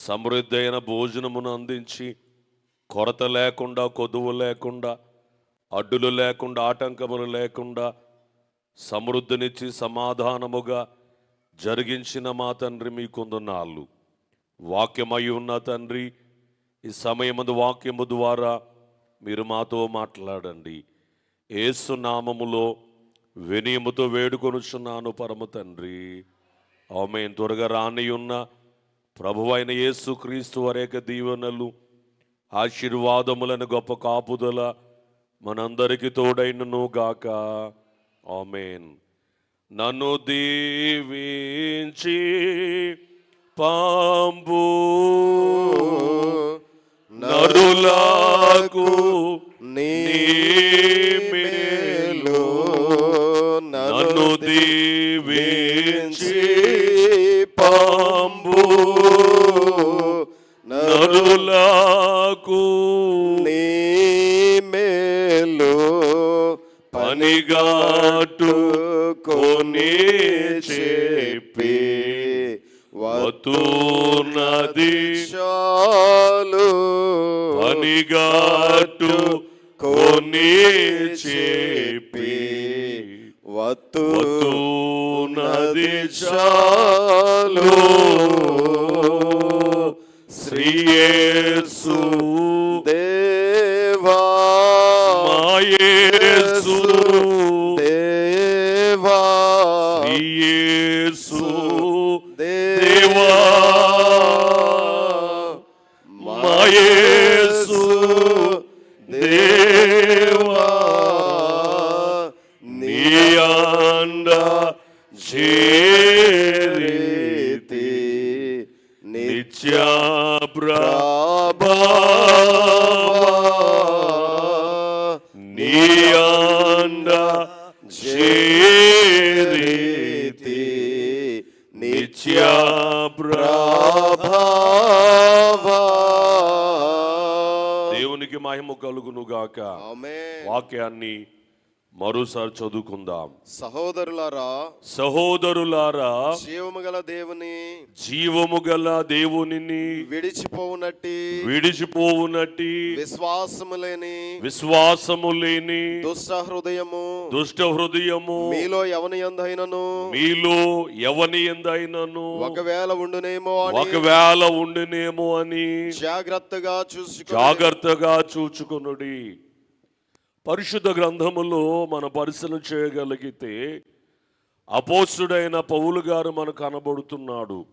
సమృద్ధి అయిన భోజనమును అందించి కొరత లేకుండా కొదువు లేకుండా అడ్డులు లేకుండా ఆటంకములు లేకుండా సమృద్ధినిచ్చి సమాధానముగా జరిగించిన మా తండ్రి మీకుందున్నాళ్ళు వాక్యమై ఉన్న తండ్రి ఈ సమయమందు వాక్యము ద్వారా మీరు మాతో మాట్లాడండి. ఏసు నామములో వినయముతో వేడుకొనుచున్నాను పరమ తండ్రి. ఆమె త్వరగా రాని ఉన్న ప్రభు అయిన యేసు క్రీస్తు అనేక దీవెనలు ఆశీర్వాదములను గొప్ప కాపుదల మనందరికి తోడైనను గాక. ఆమెన్. నన్ను దీవించి పాంబు నరులకు నీ మేలు. నన్ను దీవించి నాకు నీ మేలు పనిగా yanda jiriti nitya మరోసారి చదువుకుందాం. సహోదరులారా సహోదరులారా జీవము గల దేవుని జీవము గల దేవునిని విడిచిపోవునట్టి విడిచిపోవునట్టి విశ్వాసము లేని విశ్వాసము లేని దుష్ట హృదయము దుష్ట హృదయము మీలో ఎవని ఎందైనను మీలో ఎవని ఎందైనను ఒకవేళ ఉండునేమో అని ఒకవేళ ఉండినేమో అని జాగ్రత్తగా చూసి జాగ్రత్తగా చూచుకొనుడి. పరిశుద్ధ గ్రంథములో మన పరిశీలన చేయగలిగితే అపోసుడైన పౌలు గారు మనకు కనబడుతున్నాడు.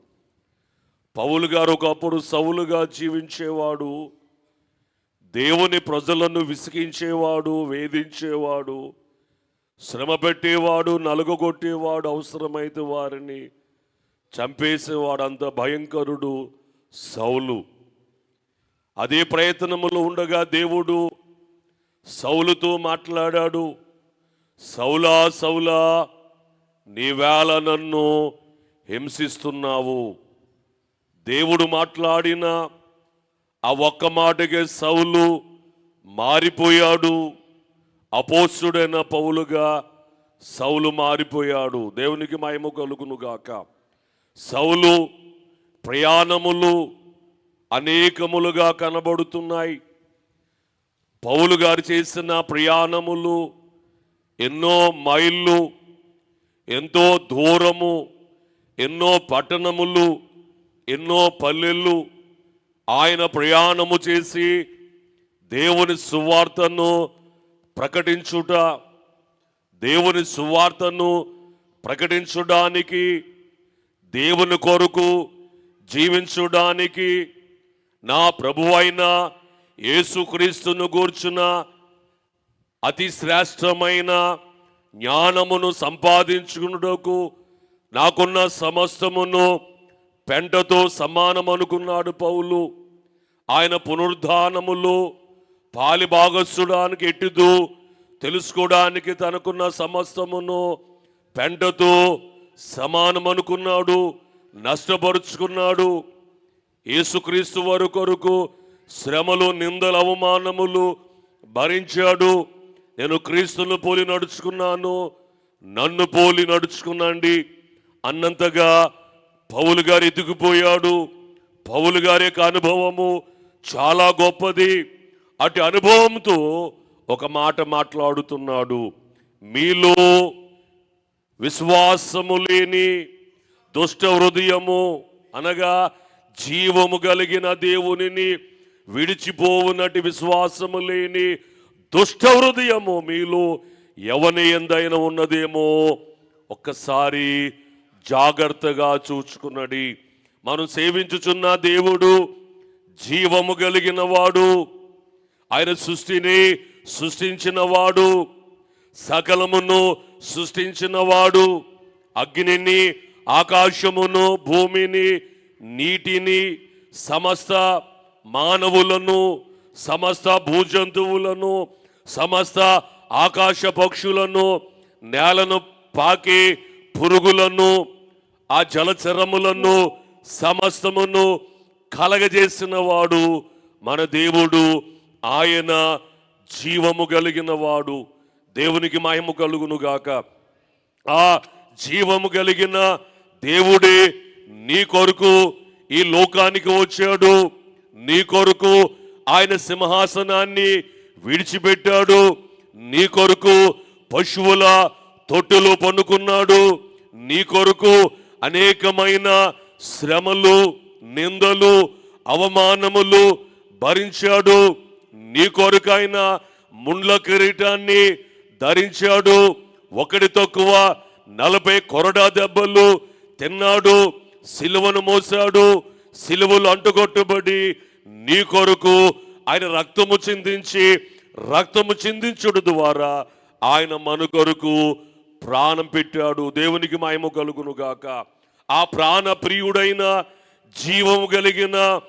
పౌలు గారు ఒకప్పుడు సౌలుగా జీవించేవాడు. దేవుని ప్రజలను విసిగించేవాడు వేధించేవాడు. శ్రమ పెట్టేవాడు నలుగగొట్టేవాడు అవసరమైతే వారిని చంపేసేవాడు అంత భయంకరుడు సౌలు. అదే ప్రయత్నములో ఉండగా దేవుడు సౌలుతో మాట్లాడాడు. సౌలా సౌలా నీవేళ నన్ను హింసిస్తున్నావు. దేవుడు మాట్లాడిన ఆ ఒక్క మాటకే సౌలు మారిపోయాడు. అపోస్తుడైన పౌలుగా సౌలు మారిపోయాడు. దేవునికి మహిమ కలుగును గాక సౌలు ప్రయాణములు అనేకములుగా కనబడుతున్నాయి. పౌలు గారు చేసిన ప్రయాణములు ఎన్నో మైళ్ళు ఎంతో దూరము ఎన్నో పట్టణములు ఎన్నో పల్లెళ్ళు ఆయన ప్రయాణము చేసి దేవుని సువార్తను ప్రకటించుట దేవుని సువార్తను ప్రకటించడానికి దేవుని కొరకు జీవించడానికి నా ప్రభువైన యేసుక్రీస్తును గూర్చున అతి శ్రేష్టమైన జ్ఞానమును సంపాదించుకున్నటకు నాకున్న సమస్తమును పెంటతో సమానం అనుకున్నాడు పౌలు. ఆయన పునరుద్ధానములు పాలి భాగస్సుడానికి ఎట్టిదు తెలుసుకోవడానికి తనకున్న సమస్తమును పెంటతో సమానం అనుకున్నాడు నష్టపరుచుకున్నాడు. యేసుక్రీస్తు వారి కొరకు శ్రమలు నిందలు అవమానములు భరించాడు. నేను క్రీస్తును పోలి నడుచుకున్నాను. నన్ను పోలి నడుచుకున్నాండి. అన్నంతగా పౌలు గారు ఎదిగిపోయాడు. పౌలు గారి యొక్క అనుభవము చాలా గొప్పది. అటు అనుభవంతో ఒక మాట మాట్లాడుతున్నాడు. మీలో విశ్వాసము లేని దుష్ట హృదయము అనగా జీవము కలిగిన దేవునిని విడిచిపోవునటి విశ్వాసము లేని దుష్ట హృదయము మీలో ఎవని ఎందైనా ఉన్నదేమో ఒక్కసారి జాగ్రత్తగా చూచుకున్నది మనం సేవించుచున్న దేవుడు జీవము కలిగిన వాడు ఆయన సృష్టిని సృష్టించిన వాడు సకలమును సృష్టించిన వాడు అగ్నిని ఆకాశమును భూమిని నీటిని సమస్త మానవులను సమస్త భూజంతువులను సమస్త ఆకాశ పక్షులను నేలను పాకి పురుగులను ఆ జలచరములను సమస్తమును కలగజేసిన వాడు మన దేవుడు ఆయన జీవము కలిగిన వాడు. దేవునికి మహిమ కలుగును గాక. ఆ జీవము కలిగిన దేవుడే నీ కొరకు ఈ లోకానికి వచ్చాడు. నీ కొరకు ఆయన సింహాసనాన్ని విడిచిపెట్టాడు. నీ కొరకు పశువుల తొట్టులో పన్నుకున్నాడు. నీ కొరకు అనేకమైన శ్రమలు నిందలు అవమానములు భరించాడు. నీ కొరకు ఆయన ముండ్ల కిరీటాన్ని ధరించాడు. ఒకటి తక్కువ నలభై కొరడా దెబ్బలు తిన్నాడు. సిలువను మోసాడు సిలువలు అంటుకొట్టుబడి నీ కొరకు ఆయన రక్తము చిందించి రక్తము చిందించుడు ద్వారా ఆయన మన కొరకు ప్రాణం పెట్టాడు. దేవునికి మాయము కలుగును గాక. ఆ ప్రాణ ప్రియుడైన జీవము కలిగిన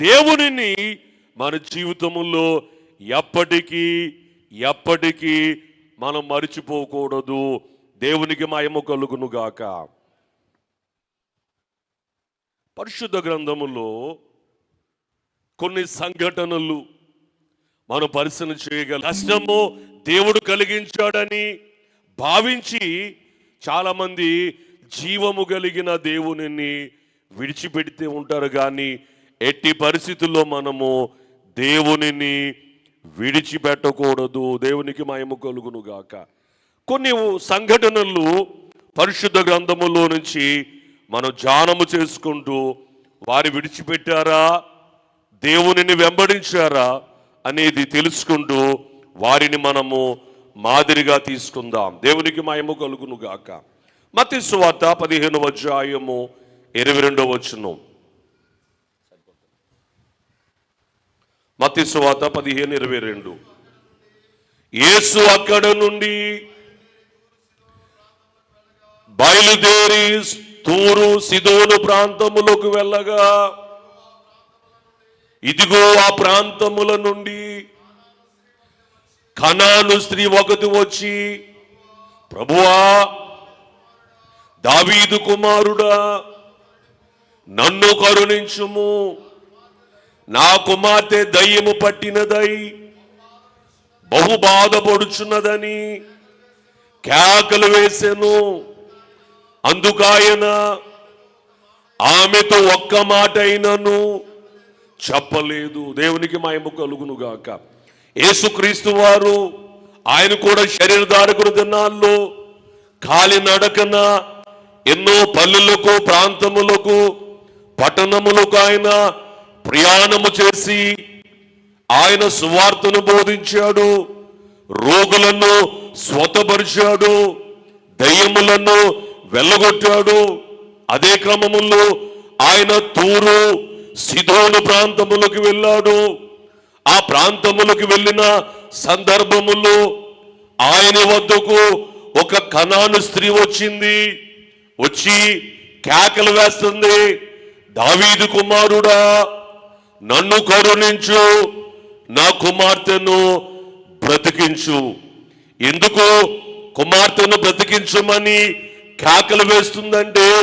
దేవునిని మన జీవితములో ఎప్పటికీ ఎప్పటికీ మనం మరిచిపోకూడదు. దేవునికి మాయము కలుగును గాక. పరిశుద్ధ గ్రంథములో కొన్ని సంఘటనలు మనం పరిశీలన చేయగల కష్టము దేవుడు కలిగించాడని భావించి చాలామంది జీవము కలిగిన దేవునిని విడిచిపెడితే ఉంటారు కానీ ఎట్టి పరిస్థితుల్లో మనము దేవునిని విడిచిపెట్టకూడదు. దేవునికి మయము కలుగును గాక. కొన్ని సంఘటనలు పరిశుద్ధ గ్రంథములో నుంచి మనం ధ్యానము చేసుకుంటూ వారి విడిచిపెట్టారా? దేవునిని వెంబడించారా అనేది తెలుసుకుంటూ వారిని మనము మాదిరిగా తీసుకుందాం. దేవునికి మాయము కలుగును గాక. మతి సువార్త పదిహేను అధ్యాయము ఇరవై రెండవ వచ్చును మతి సువార్త పదిహేను ఇరవై రెండు. యేసు అక్కడ నుండి బయలుదేరి తూరు సిదోను ప్రాంతములకు వెళ్ళగా ఇదిగో ఆ ప్రాంతముల నుండి కణాను స్త్రీ ఒకటి వచ్చి ప్రభువా దావీదు కుమారుడా నన్ను కరుణించుము. నా కుమార్తె దయ్యము పట్టినదై బహు బాధపడుచున్నదని కేకలు వేసాను. అందుకాయన ఆమెతో ఒక్క మాట అయినను చెప్పలేదు. దేవునికి మహిమ కలుగును గాక యేసుక్రీస్తు వారు ఆయన కూడా శరీరధారకుడు దినాల్లో కాలి నడకన ఎన్నో పల్లెలకు ప్రాంతములకు పట్టణములకు ఆయన ప్రయాణము చేసి ఆయన సువార్తను బోధించాడు. రోగులను స్వతపరిచాడు. దయ్యములను వెళ్ళగొట్టాడు అదే క్రమములో ఆయన తూరు సిధోను ప్రాంతములకు వెళ్ళాడు. ఆ ప్రాంతములకు వెళ్ళిన సందర్భములో ఆయన వద్దకు ఒక కణాను స్త్రీ వచ్చింది. వచ్చి కేకలు వేస్తుంది. దావీదు కుమారుడా నన్ను కరుణించు నా కుమార్తెను బ్రతికించు. ఎందుకు కుమార్తెను బ్రతికించమని కేకలు వేస్తుందంటే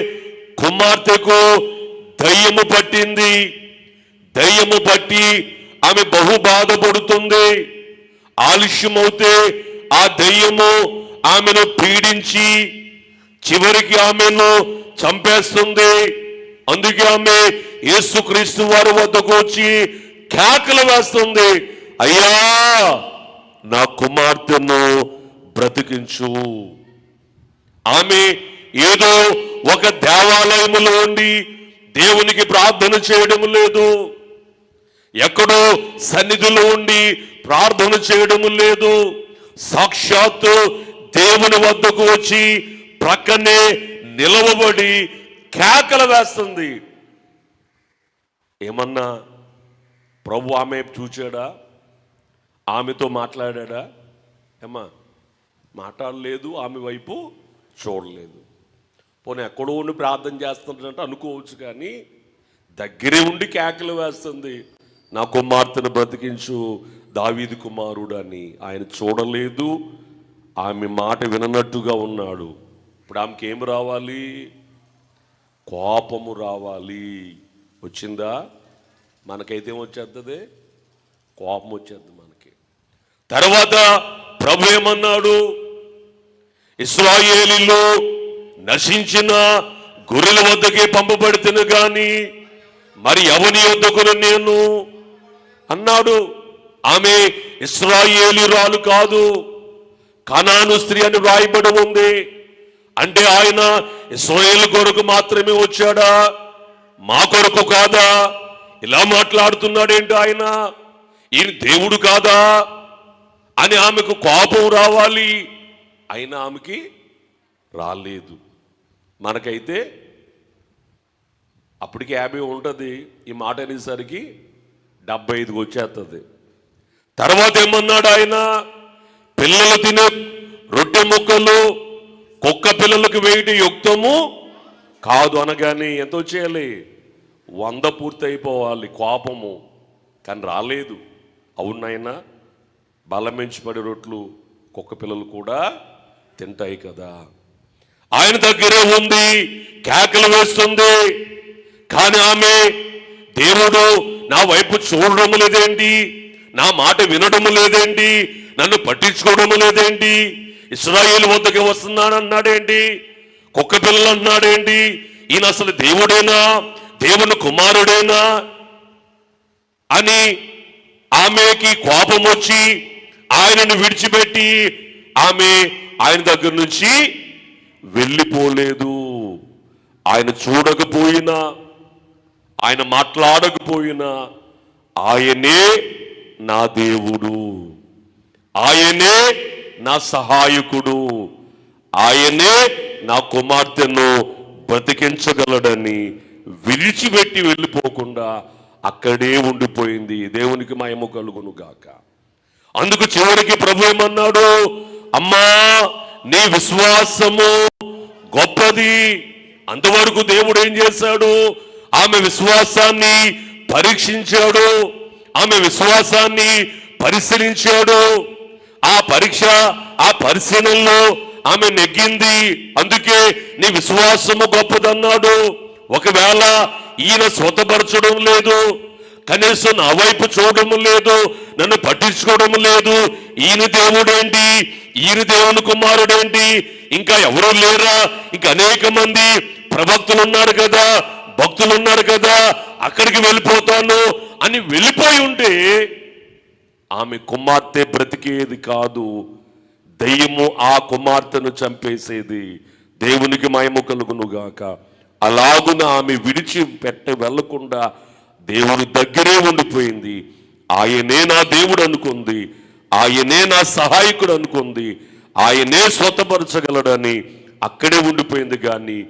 కుమార్తెకు దయ్యము పట్టింది. దయ్యము పట్టి ఆమె బహు బాధపడుతుంది ఆలస్యమవుతే ఆ దయ్యము ఆమెను పీడించి చివరికి ఆమెను చంపేస్తుంది. అందుకే ఆమె యేసుక్రీస్తు వారి వద్దకు వచ్చి కేకలు వేస్తుంది. అయ్యా నా కుమార్తెను బ్రతికించు. ఆమె ఏదో ఒక దేవాలయములో ఉండి దేవునికి ప్రార్థన చేయడం లేదు. ఎక్కడో సన్నిధిలో ఉండి ప్రార్థన చేయడం లేదు. సాక్షాత్తు దేవుని వద్దకు వచ్చి ప్రక్కనే నిలవబడి కేకలు వేస్తుంది. ఏమన్నా ప్రభు ఆమె చూచాడా? ఆమెతో మాట్లాడా ఏమా మాట్లాడలేదు ఆమె వైపు చూడలేదు. పోనీ ఎక్కడో ఉండి ప్రార్థన చేస్తుంటే అనుకోవచ్చు కానీ దగ్గరే ఉండి కేకలు వేస్తుంది. నా కుమార్తెను బ్రతికించు దావీది కుమారుడు అని ఆయన చూడలేదు. ఆమె మాట విననట్టుగా ఉన్నాడు. ఇప్పుడు ఆమెకి ఏం రావాలి? కోపము రావాలి. వచ్చిందా? మనకైతే ఏం వచ్చేస్తుంది కోపం వచ్చేది మనకి. తర్వాత ప్రభు ఏమన్నాడు? ఇస్రాయేలీలో నశించిన గొర్రెల వద్దకే పంపబడితేను గాని మరి ఎవని వద్దకును నేను? అన్నాడు. ఆమె ఇస్రాయేలీరాలు కాదు కనాను స్త్రీ అని వ్రాయబడి ఉంది. అంటే ఆయన ఇస్రాయేల్ కొరకు మాత్రమే వచ్చాడా? మా కొరకు కాదా? ఇలా మాట్లాడుతున్నాడేంటి ఆయన? ఈయన దేవుడు కాదా? అని ఆమెకు కోపం రావాలి. అయినా ఆమెకి రాలేదు. మనకైతే అప్పటికి యాభై ఉంటుంది. ఈ మాట అనేసరికి డెబ్బై ఐదుకి వచ్చేస్తుంది తర్వాత ఏమన్నాడు ఆయన? పిల్లలు తినే రొట్టె ముక్కలు కుక్క పిల్లలకు వేయటం యుక్తము కాదు అనగానే ఎంత వచ్చేయాలి? వంద పూర్తి అయిపోవాలి కోపము. కానీ రాలేదు. అవునాయనా బలమించబడి రొట్లు కుక్క పిల్లలు కూడా తింటాయి కదా. ఆయన దగ్గరే ఉంది కేకలు వేస్తుంది. కానీ ఆమె దేవుడు నా వైపు చూడడం లేదేంటి? నా మాట వినడం లేదేంటి? నన్ను పట్టించుకోవడం లేదేంటి? ఇస్రాయేల్ వద్దకి వస్తున్నానన్నాడేంటి? కుక్క పిల్లలు అన్నాడేంటి ఈయన అసలు దేవుడేనా? దేవుని కుమారుడేనా? అని ఆమెకి కోపం వచ్చి ఆయనను విడిచిపెట్టి ఆమె ఆయన దగ్గర నుంచి వెళ్ళిపోలేదు. ఆయన చూడకపోయినా ఆయన మాట్లాడకపోయినా ఆయనే నా దేవుడు. ఆయనే నా సహాయకుడు. ఆయనే నా కుమార్తెను బ్రతికించగలడని విడిచిపెట్టి వెళ్ళిపోకుండా అక్కడే ఉండిపోయింది. దేవునికి మయము కలుగును గాక. అందుకు చివరికి ప్రభు ఏమన్నాడు? అమ్మా నీ విశ్వాసము గొప్పది. అంతవరకు దేవుడు ఏం చేశాడు? ఆమె విశ్వాసాన్ని పరీక్షించాడు. ఆమె విశ్వాసాన్ని పరిశీలించాడు. ఆ పరీక్ష ఆ పరిశీలనలో ఆమె నెగ్గింది. అందుకే నీ విశ్వాసము గొప్పదన్నాడు. ఒకవేళ ఈయన స్వతపరచడం లేదు కనీసం నా వైపు చూడడం లేదు నన్ను పట్టించుకోవడం లేదు. ఈయన దేవుడేంటి? ఈయన దేవుని కుమారుడేంటి? ఇంకా ఎవరు లేరా? ఇంకా అనేక మంది ప్రవక్తులు ఉన్నారు కదా భక్తులు ఉన్నారు కదా అక్కడికి వెళ్ళిపోతాను అని వెళ్ళిపోయి ఉంటే ఆమె కుమార్తె బ్రతికేది కాదు. దయ్యము ఆ కుమార్తెను చంపేసేది. దేవునికి మయము కలుగునుగాక. అలాగున ఆమె విడిచి పెట్ట వెళ్ళకుండా దేవుని దగ్గరే ఉండిపోయింది. ఆయనే నా దేవుడు అనుకుంది. ఆయనే నా సహాయకుడు అనుకుంది. ఆయనే స్వతపరచగలడని అక్కడే ఉండిపోయింది కానీ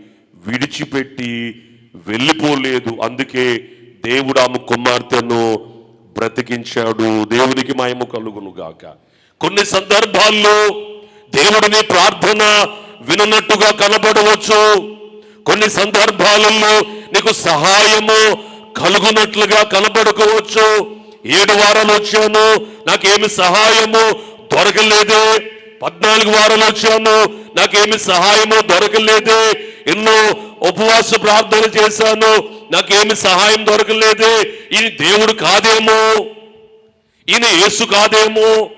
విడిచిపెట్టి వెళ్ళిపోలేదు. అందుకే దేవుడు ఆమె కుమార్తెను బ్రతికించాడు. దేవునికి మాయము కలుగును గాక. కొన్ని సందర్భాల్లో దేవుడిని ప్రార్థన విననట్టుగా కనబడవచ్చు. కొన్ని సందర్భాలలో నీకు సహాయము కలుగునట్లుగా కనబడుకోవచ్చు. ఏడు వారాలు వచ్చాను నాకేమి సహాయము దొరకలేదే. పద్నాలుగు వారాలు వచ్చాను నాకేమి సహాయము దొరకలేదే. ఎన్నో ఉపవాస ప్రార్థన చేశాను. నాకేమి సహాయం దొరకలేదే. ఈయన దేవుడు కాదేమో? ఈయన యేసు కాదేమో?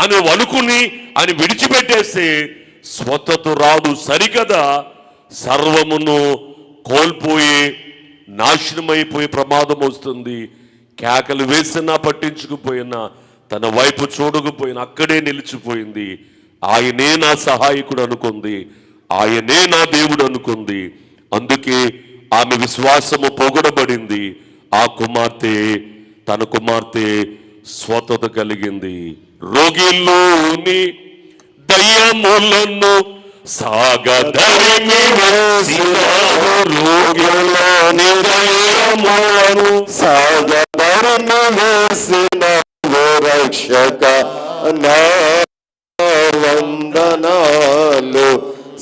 అని వణుకుని అని విడిచిపెట్టేస్తే స్వతత రాదు సరికదా. సర్వమును కోల్పోయి నాశనమైపోయే ప్రమాదం వస్తుంది. కేకలు వేసినా పట్టించుకుపోయినా తన వైపు చూడకపోయినా అక్కడే నిలిచిపోయింది. ఆయనే నా సహాయకుడు అనుకుంది. ఆయనే నా దేవుడు అనుకుంది. అందుకే ఆమె విశ్వాసము పొగడబడింది. ఆ కుమార్తె తన కుమార్తె స్వతత కలిగింది. రోగిల్లోని దయ్యములను సాగదరిమి వేసిన రోగిలోని దయ్యములను సాగరము వేసిన రక్షక వందనాలు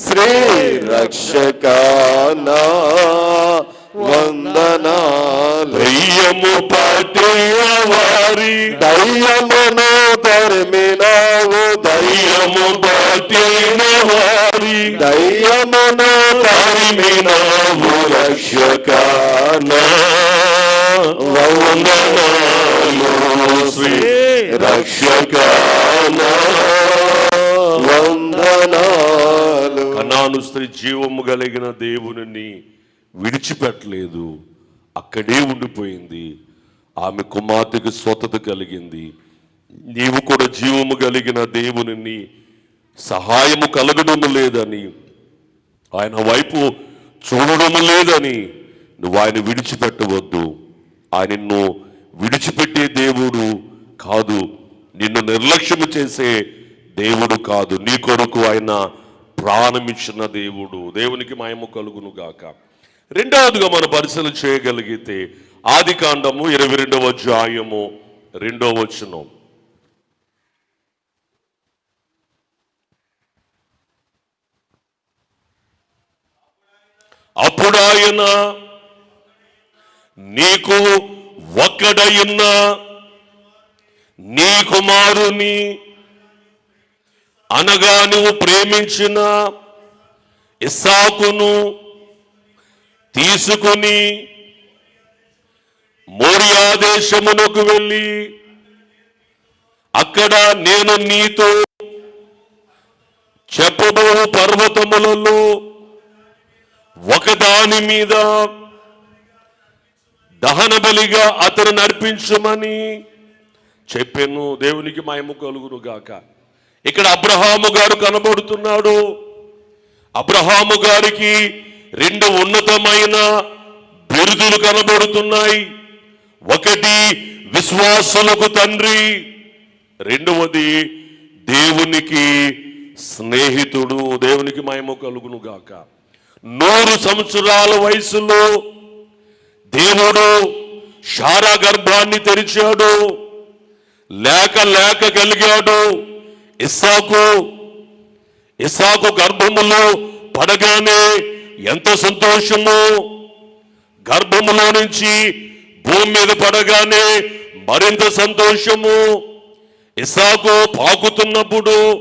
శ్రీ రక్షక నా వందనాలు దయ్యము పట్టిన వారి దయ్యమును తరిమినావు దయ్యము పట్టిన వారి దయ్యమును తరిమినావు రక్షక వందనాలు శ్రీ రక్షక నా వందనాలు. కనాను స్త్రీ జీవము కలిగిన దేవుని విడిచిపెట్టలేదు. అక్కడే ఉండిపోయింది. ఆమె కుమార్తెకు స్వతత కలిగింది. నీవు కూడా జీవము కలిగిన దేవుని సహాయము కలగడం లేదని ఆయన వైపు చూడడం లేదని నువ్వు ఆయన విడిచిపెట్టవద్దు. ఆయన నిన్ను విడిచిపెట్టే దేవుడు కాదు నిన్ను నిర్లక్ష్యము చేసే దేవుడు కాదు. నీ కొరకు ఆయన ప్రాణమిచ్చిన దేవుడు. దేవునికి మాయము కలుగును గాక. రెండవదిగా మనం పరిశీలన చేయగలిగితే ఆది కాండము ఇరవై రెండవ జాయము రెండవ వచనం. అప్పుడు ఆయన నీకు ఒక్కడయున్న నీ కుమారుని అనగా నువ్వు ప్రేమించిన ఇస్సాకును తీసుకుని మోర్యాదేశమునకు వెళ్ళి అక్కడ నేను నీతో చెప్పబో పర్వతములలో ఒకదాని మీద దహన బలిగా అతను నడిపించమని చెప్పాను. దేవునికి మహిమ కలుగును గాక ఇక్కడ అబ్రహాము గారు కనబడుతున్నాడు. అబ్రహాము గారికి రెండు ఉన్నతమైన బిరుదులు కనబడుతున్నాయి. ఒకటి విశ్వాసులకు తండ్రి రెండవది దేవునికి స్నేహితుడు. దేవునికి మహిమ కలుగును గాక నూరు సంవత్సరాల వయసులో దేవుడు శారా గర్భాన్ని తెరిచాడు. లేక లేక కలిగాడు. ఇస్సాకు ఇస్సాకు గర్భములో పడగానే ఎంత సంతోషము. గర్భములో నుంచి భూమి మీద పడగానే మరింత సంతోషము. ఇసాకు పాకుతున్నప్పుడు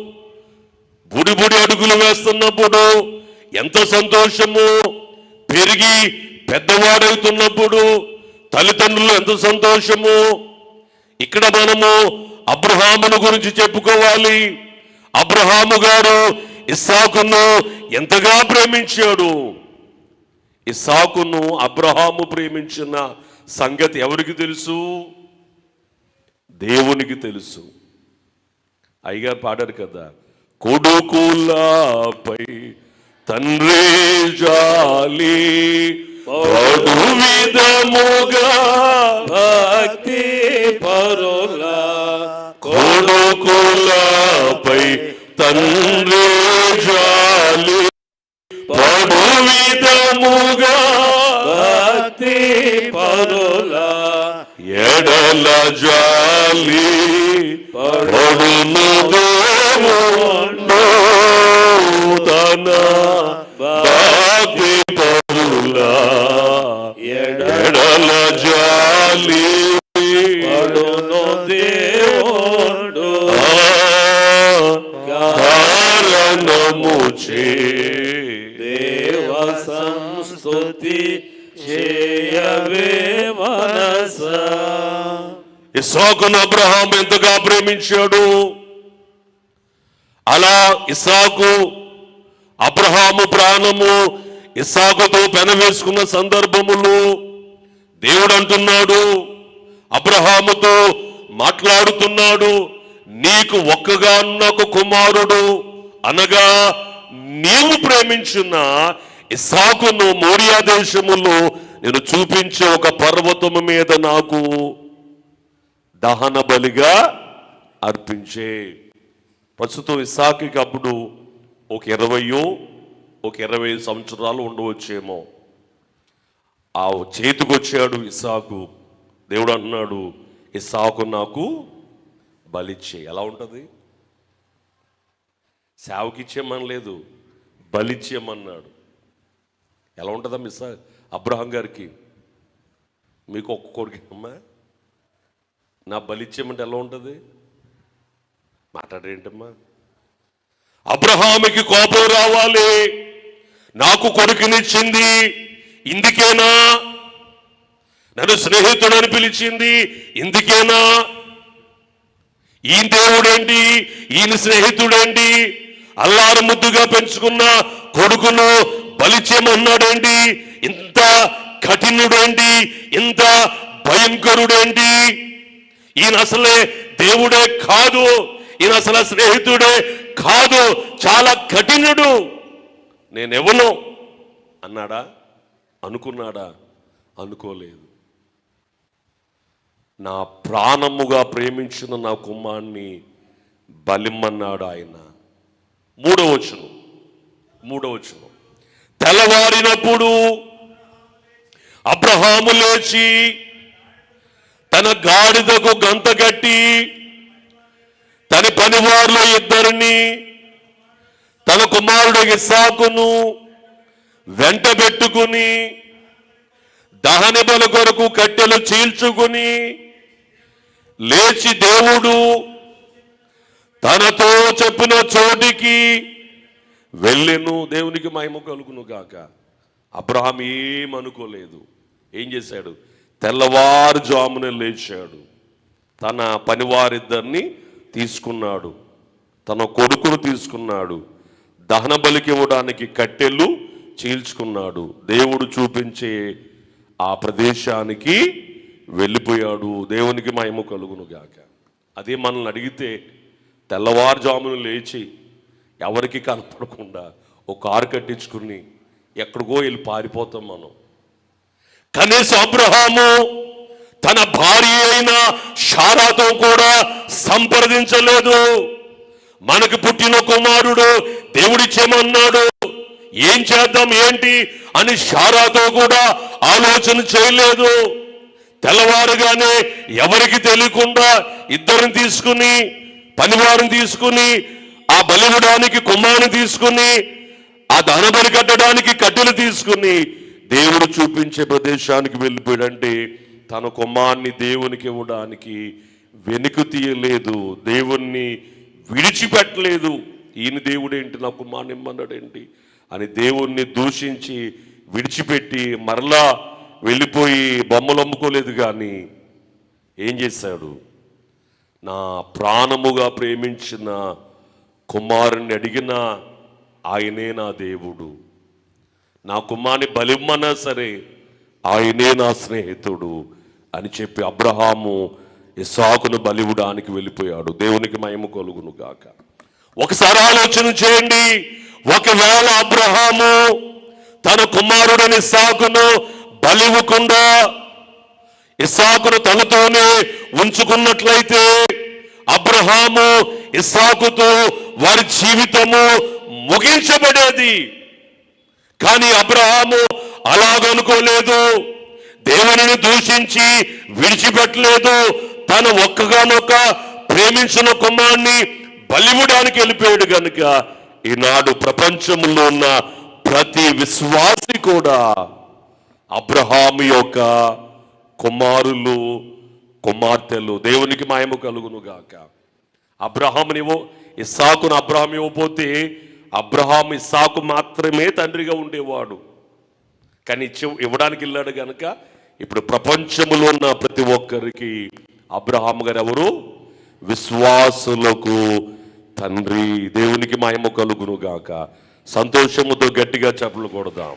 బుడిబుడి అడుగులు వేస్తున్నప్పుడు ఎంత సంతోషము. పెరిగి పెద్దవాడవుతున్నప్పుడు తల్లిదండ్రులు ఎంత సంతోషము. ఇక్కడ మనము అబ్రహామును గురించి చెప్పుకోవాలి. అబ్రహాము గారు ఇస్సాకును ఎంతగా ప్రేమించాడు. ఇస్సాకును అబ్రహాము ప్రేమించిన సంగతి ఎవరికి తెలుసు? దేవునికి తెలుసు. అయ్యగారు పాడారు కదా కొడుకులాపై తండ్రి జాలి పడు విధముగా భక్తి పరుల కొడుకులపై తండ్రి జాలి పడు విధముగా భక్తి పరుల ఎడల జాలి పడును దేవుడు ఎడల జాలి పడును దేవుడు. కారణము చే దేవ సంస్తుతి చేయవే మనస. ఇసాకును అబ్రహాం ఎంతగా ప్రేమించాడు? అలా ఇసాకు అబ్రహాము ప్రాణము ఇసాకుతో పెనవేసుకున్న సందర్భములు దేవుడు అంటున్నాడు అబ్రహాముతో మాట్లాడుతున్నాడు. నీకు ఒక్కగా ఒక కుమారుడు అనగా నీవు ప్రేమించిన ఇసాకును మోరియా దేశములో నేను చూపించే ఒక పర్వతము మీద నాకు దహన బలిగా అర్పించే. ప్రస్తుతం ఇసాకి అప్పుడు ఒక ఇరవయో ఒక ఇరవై సంవత్సరాలు ఉండవచ్చేమో. ఆ చేతికొచ్చాడు ఇసాకు దేవుడు అన్నాడు ఇసాకు నాకు బలిచ్చే ఎలా ఉంటుంది? సేవకిచ్చేయమనలేదు బలిచ్చేయమన్నాడు ఎలా ఉంటుందమ్మా ఇసా అబ్రహం గారికి? మీకు ఒక్క కొడుకు అమ్మా నా బలిచ్చేయమంటే ఎలా ఉంటుంది? మాట్లాడేంటమ్మా అబ్రహామికి కోపం రావాలి నాకు కొడుకునిచ్చింది. ఇందుకేనా? నన్ను స్నేహితుడని పిలిచింది. ఇందుకేనా? ఈయన దేవుడేంటి? ఈయన స్నేహితుడేంటి? అల్లారు ముద్దుగా పెంచుకున్న కొడుకును బలిచేమన్నాడేంటి ఇంత కఠినుడేంటి? ఇంత భయంకరుడేంటి? ఈయన అసలే దేవుడే కాదు. ఈయన అసలు స్నేహితుడే కాదు. చాలా కఠినుడు. నేనెవను? అన్నాడా? అనుకున్నాడా? అనుకోలేదు. నా ప్రాణముగా ప్రేమించిన నా కుమ్మాన్ని బలిమ్మన్నాడు ఆయన. మూడవచనం మూడవచనం తెల్లవారినప్పుడు అబ్రహాము లేచి తన గాడిదకు గంత కట్టి తన పనివారిలో ఇద్దరిని తన కుమారుడు ఇస్సాకును వెంట పెట్టుకుని దహన బల కొరకు కట్టెలు చీల్చుకుని లేచి దేవుడు తనతో చెప్పిన చోటికి వెళ్ళెను. దేవునికి మహిమ కలుగును గాక. అబ్రహాం ఏమనుకోలేదు ఏం చేశాడు? తెల్లవారుజామున లేచాడు. తన పనివారిద్దరిని తీసుకున్నాడు. తన కొడుకును తీసుకున్నాడు. దహన బలికి ఇవ్వడానికి కట్టెలు చీల్చుకున్నాడు. దేవుడు చూపించే ఆ ప్రదేశానికి వెళ్ళిపోయాడు. దేవునికి మహిమ కలుగును గాక. అదే మనల్ని అడిగితే తెల్లవారుజామును లేచి ఎవరికి కనపడకుండా ఒక కారు కట్టించుకుని ఎక్కడికో వెళ్ళి పారిపోతాం మనం. కనీసం అబ్రహాము తన భార్య అయిన షారాతో కూడా సంప్రదించలేదు. మనకు పుట్టిన కుమారుడు దేవుడిచ్చేమన్నాడు? ఏం చేద్దాం ఏంటి అని షారాతో కూడా ఆలోచన చేయలేదు. తెల్లవారుగానే ఎవరికి తెలియకుండా ఇద్దరిని తీసుకుని పనివారిని తీసుకుని ఆ బలివడానికి కుమ్మాన్ని తీసుకుని ఆ దహనబలి కట్టడానికి కట్టెలు తీసుకుని దేవుడు చూపించే ప్రదేశానికి వెళ్ళిపోయాడంటే తన కుమ్మాన్ని దేవునికి ఇవ్వడానికి వెనుక తీయలేదు. దేవుణ్ణి విడిచిపెట్టలేదు. ఈయన దేవుడేంటి? నా మానిమ్మన్నాడేంటి అని దేవుణ్ణి దూషించి విడిచిపెట్టి మరలా వెళ్ళిపోయి బొమ్మలు అమ్ముకోలేదు కానీ ఏం చేశాడు? నా ప్రాణముగా ప్రేమించిన కుమారుణ్ణి అడిగిన ఆయనే నా దేవుడు. నా కుమారుని బలిమ్మనా సరే ఆయనే నా స్నేహితుడు అని చెప్పి అబ్రహాము ఇసాకును బలివుడానికి వెళ్ళిపోయాడు. దేవునికి మహిమ కలుగును గాక. ఒకసారి ఆలోచన చేయండి. ఒకవేళ అబ్రహాము తన కుమారుడని ఇస్సాకును బలివ్వకుండా ఇస్సాకును తనతోనే ఉంచుకున్నట్లయితే అబ్రహాము ఇస్సాకుతో వారి జీవితము ముగించబడేది. కానీ అబ్రహాము అలాగనుకోలేదు. దేవునిని దూషించి విడిచిపెట్టలేదు. తన ఒక్కగానొక్క ప్రేమించిన కుమారుణ్ణి బలివ్వడానికి వెళ్ళిపోయాడు గనుక ఈనాడు ప్రపంచంలో ఉన్న ప్రతి విశ్వాసి కూడా అబ్రహాము యొక్క కుమారులు కుమార్తెలు దేవునికి మాయము కలుగును గాక. అబ్రహామునివో ఇస్సాకును అబ్రహాం ఇవ్వపోతే అబ్రహాం ఇస్సాకు మాత్రమే తండ్రిగా ఉండేవాడు. కానీ ఇచ్చి ఇవ్వడానికి వెళ్ళాడు కనుక ఇప్పుడు ప్రపంచంలో ఉన్న ప్రతి ఒక్కరికి అబ్రహాం గారు ఎవరు విశ్వాసులకు తండ్రి. దేవునికి మహిమ కలుగును గాక సంతోషముతో గట్టిగా చెప్పలు కొడదాం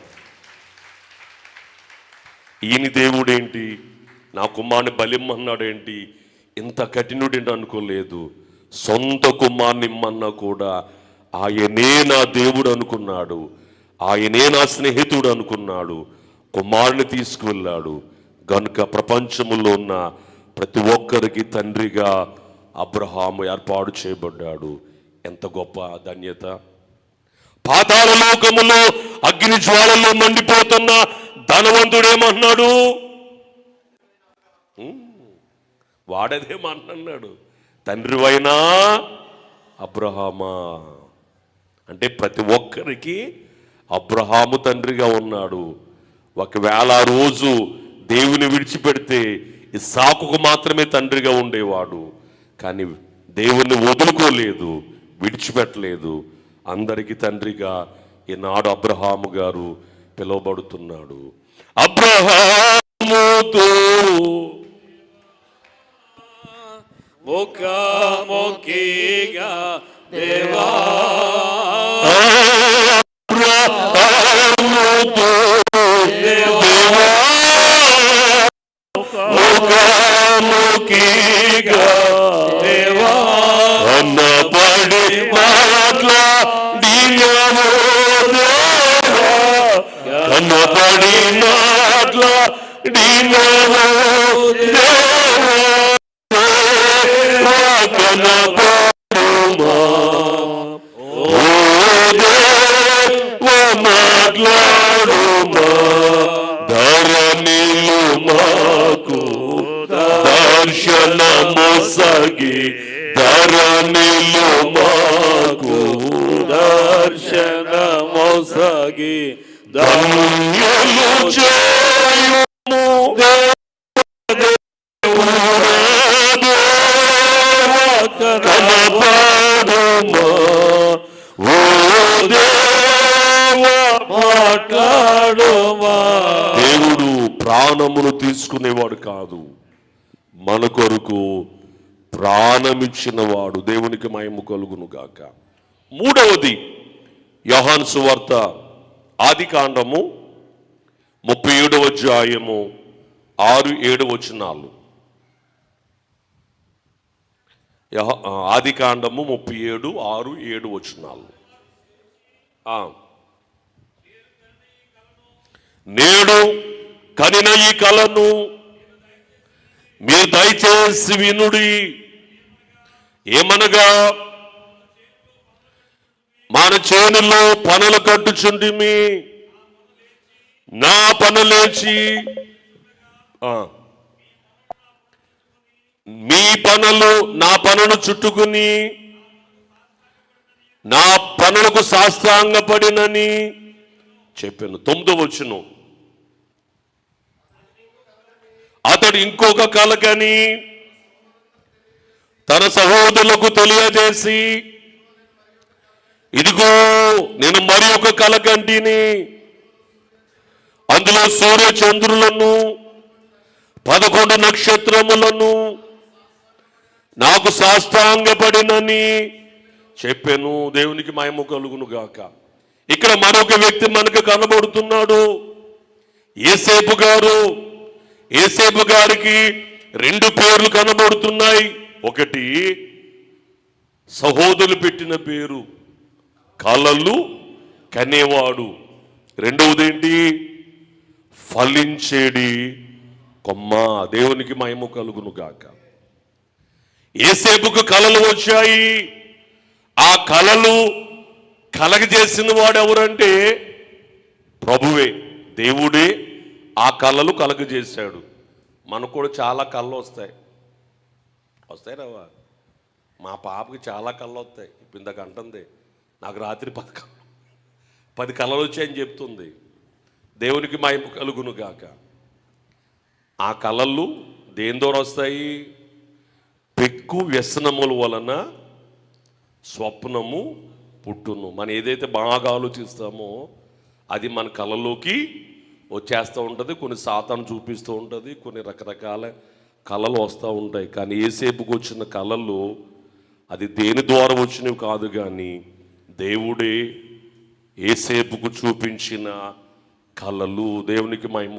ఈయన దేవుడేంటి? నా కుమారుని బలిమ్మన్నాడేంటి? ఇంత కఠినుడేంటి అనుకోలేదు. సొంత కుమారుని ఇమ్మన్నా కూడా ఆయనే నా దేవుడు అనుకున్నాడు. ఆయనే నా స్నేహితుడు అనుకున్నాడు. కుమారుని తీసుకువెళ్ళాడు. గనుక ప్రపంచములో ఉన్న ప్రతి ఒక్కరికి తండ్రిగా అబ్రహాము ఏర్పాటు చేయబడ్డాడు. ఎంత గొప్ప ధన్యత. పాతాల లోకములో అగ్ని జ్వాలల్లో మండిపోతున్న ధనవంతుడేమన్నాడు? వాడదేమన్నాడు? తండ్రివైనా అబ్రహామా? అంటే ప్రతి ఒక్కరికి అబ్రహాము తండ్రిగా ఉన్నాడు. ఒకవేళ ఆ రోజు దేవుని విడిచిపెడితే ఇస్సాకుకు మాత్రమే తండ్రిగా ఉండేవాడు. కానీ దేవుణ్ణి వదులుకోలేదు విడిచిపెట్టలేదు. అందరికీ తండ్రిగా ఈనాడు అబ్రహాము గారు పిలువబడుతున్నాడు. అబ్రహాముతో ముఖాముఖిగా దేవా. అబ్రహాముతో ముఖాముఖిగా దేవుడు ప్రాణమును తీసుకునేవాడు కాదు. మన కొరకు ప్రాణమిచ్చిన వాడు దేవునికి మయము కలుగును గాక మూడవది యహాన్సు సువార్త ఆది కాండము ముప్పై ఏడవ అధ్యాయము ఆరు ఏడు వచనాలు. యహ- ఆది కాండము ముప్పై ఏడు ఆరు ఏడు వచనాలు. ఆ. నేడు కనిన ఈ కలను మీరు దయచేసి వినుడి. ఏమనగా మన చేనులో పనులు కట్టుచుండిమి. నా పనులేచి మీ పనులు నా పనులు చుట్టుకుని నా పనులకు సాష్టాంగపడినని చెప్పాను. తొమ్మిదో వచ్చును అతడు ఇంకొక కలకని తన సహోదరులకు తెలియజేసి ఇదిగో నేను మరి ఒక కలకంటిని. అందులో సూర్య చంద్రులను పదకొండు నక్షత్రములను నాకు సాష్టాంగపడినని చెప్పాను. దేవునికి మయము కలుగును గాక. ఇక్కడ మరొక వ్యక్తి మనకు కనబడుతున్నాడు. ఏసేపు గారు. ఏసేపు గారికి రెండు పేర్లు కనబడుతున్నాయి. ఒకటి సహోదరులు పెట్టిన పేరు కలలు కనేవాడు. రెండవది ఏంటి? ఫలించేడి కొమ్మ. దేవునికి మహిమ కలుగును గాక. ఏసేపుకు కళలు వచ్చాయి. ఆ కళలు కలగజేసిన వాడు ఎవరంటే ప్రభువే దేవుడే ఆ కళలు కలగజేశాడు మనకు కూడా చాలా కళ్ళు వస్తాయి. వస్తాయి రావా? మా పాపకి చాలా కళ్ళు వస్తాయి. ఇప్పుడు ఇందాక అంటుంది నాకు రాత్రి పది కళ్ళు పది కళలు వచ్చాయని చెప్తుంది. దేవునికి మహిమ కలుగును గాక. ఆ కళలు దేని ద్వారా వస్తాయి? పెక్కు వ్యసనముల వలన స్వప్నము పుట్టును. మనం ఏదైతే బాగా ఆలోచిస్తామో అది మన కళలోకి వచ్చేస్తూ ఉంటుంది కొన్ని శాతం చూపిస్తూ ఉంటుంది కొన్ని రకరకాల కళలు వస్తూ ఉంటాయి. కానీ ఏసేపుకి వచ్చిన కళలు అది దేని ద్వారా వచ్చినవి కాదు కానీ దేవుడే ఏసేపుకు చూపించిన కళలు దేవునికి మహిమ